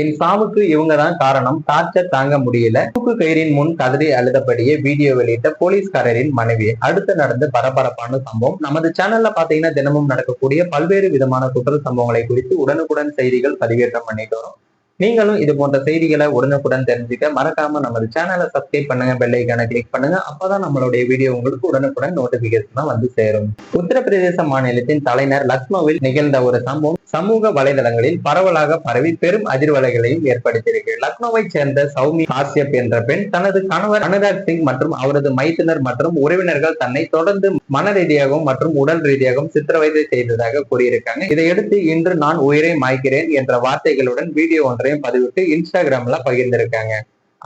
என் சாவுக்கு இவங்க தான் காரணம். டார்ச்சர் தாங்க முடியல. தூக்கு கயிறின் முன் கதறி அழுதபடியே வீடியோ வெளியிட்ட போலீஸ்காரரின் மனைவி. அடுத்து நடந்த பரபரப்பான சம்பவம். நமது சேனல்ல பாத்தீங்கன்னா தினமும் நடக்கக்கூடிய பல்வேறு விதமான குற்ற சம்பவங்களை குறித்து உடனுக்குடன் செய்திகள் பதிவேற்றம் பண்ணிட்டு வரும். நீங்களும் இது போன்ற செய்திகளை உடனுக்குடன் தெரிஞ்சுக்க மறக்காம நமது சேனலை சப்ஸ்கிரைப் பண்ணுங்க பெல்லைக்கான கிளிக் பண்ணுங்க. அப்பதான் நம்மளுடைய வீடியோ உங்களுக்கு உடனுக்குடன் நோட்டிபிகேஷன் வந்து சேரும். உத்தரப்பிரதேச மாநிலத்தின் தலைநர் லக்னோவில் நிகழ்ந்த ஒரு சம்பவம் சமூக வலைதளங்களில் பரவலாக பரவி பெரும் அதிர்வலைகளையும் ஏற்படுத்தியிருக்கு. லக்னோவை சேர்ந்த சௌமி காசியப் என்ற பெண் தனது கணவர் அனுராக் சிங் மற்றும் அவரது மைத்துனர் மற்றும் உறவினர்கள் தன்னை தொடர்ந்து மன ரீதியாகவும் மற்றும் உடல் ரீதியாகவும் சித்திரவதை செய்ததாக கூறியிருக்காங்க. இதையடுத்து இன்று நான் உயிரை மாய்க்கிறேன் என்ற வார்த்தைகளுடன் வீடியோ ஒன்றையும் பதிவிட்டு இன்ஸ்டாகிராம்ல பகிர்ந்திருக்காங்க.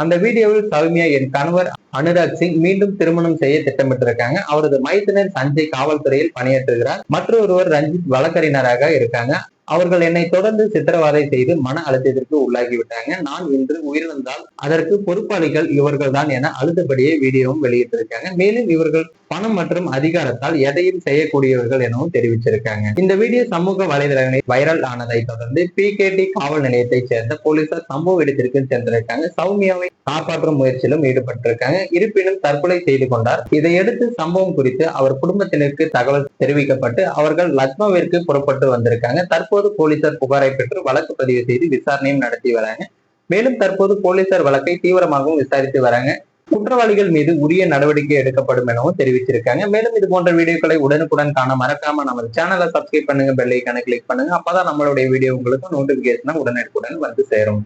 அந்த வீடியோவில் சௌமியா என் கணவர் அனுராக் சிங் மீண்டும் திருமணம் செய்ய திட்டமிட்டிருக்காங்க. அவரது மைத்துனர் சஞ்சய் காவல்துறையில் பணியாற்றுகிறார். மற்றொருவர் ரஞ்சித் வழக்கறிஞராக இருக்காங்க. அவர்கள் என்னை தொடர்ந்து சித்திரவதை செய்து மன அழுத்தத்திற்கு உள்ளாகி விட்டாங்க நான் இன்று உயிரிழந்தால் அதற்கு பொறுப்பாளிகள் இவர்கள் தான் என அழுத்தபடியே வீடியோவும் வெளியிட்டிருக்காங்க. மேலும் இவர்கள் பணம் மற்றும் அதிகாரத்தால் எதையும் செய்யக்கூடியவர்கள் எனவும் தெரிவிச்சிருக்காங்க. இந்த வீடியோ சமூக வலைதளங்களில் வைரல் ஆனதை தொடர்ந்து பி காவல் நிலையத்தைச் சேர்ந்த போலீசார் சம்பவ இடத்திற்கு சென்றிருக்காங்க. சௌமியாவை காப்பாற்றும் முயற்சியிலும் ஈடுபட்டிருக்காங்க. இருப்பினும் தற்கொலை செய்து கொண்டார். இதையடுத்து சம்பவம் குறித்து அவர் குடும்பத்தினருக்கு தகவல் தெரிவிக்கப்பட்டு அவர்கள் லக்னோவிற்கு புறப்பட்டு வந்திருக்காங்க. தற்போது போலீசார் புகாரை பெற்று வழக்கு பதிவு செய்து விசாரணையும் நடத்தி வராங்க. மேலும் தற்போது போலீசார் வழக்கை தீவிரமாகவும் விசாரித்து வராங்க. குற்றவாளிகள் மீது உரிய நடவடிக்கை எடுக்கப்படும் எனவும் தெரிவிச்சிருக்காங்க. மேலும் இது போன்ற வீடியோக்களை உடனுக்குடன் காண மறக்காம நமது சேனலை சப்ஸ்கிரைப் பண்ணுங்க பெல் கிளிக் பண்ணுங்க. அப்பதான் நம்மளுடைய வீடியோ உங்களுக்கு நோட்டிபிகேஷன் உடனுக்குடன் வந்து சேரும்.